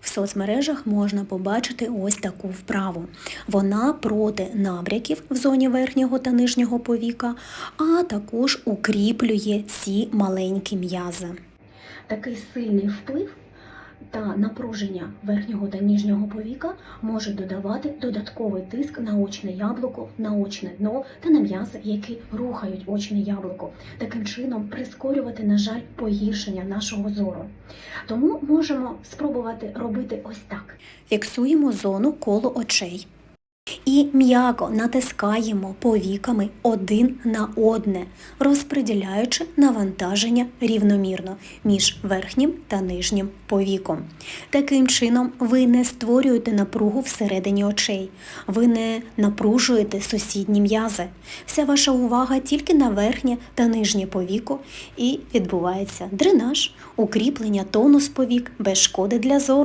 В соцмережах можна побачити ось таку вправу. Вона проти набряків в зоні верхнього та нижнього повіка, а також укріплює ці маленькі м'язи. Такий сильний вплив та напруження верхнього та нижнього повіка може додавати додатковий тиск на очне яблуко, на очне дно та на м'язи, які рухають очне яблуко. Таким чином прискорювати, на жаль, погіршення нашого зору. Тому можемо спробувати робити ось так: фіксуємо зону коло очей. І м'яко натискаємо повіками один на одне, розподіляючи навантаження рівномірно між верхнім та нижнім повіком. Таким чином, ви не створюєте напругу всередині очей, ви не напружуєте сусідні м'язи. Вся ваша увага тільки на верхнє та нижнє повіко, і відбувається дренаж, укріплення тонус повік без шкоди для зору.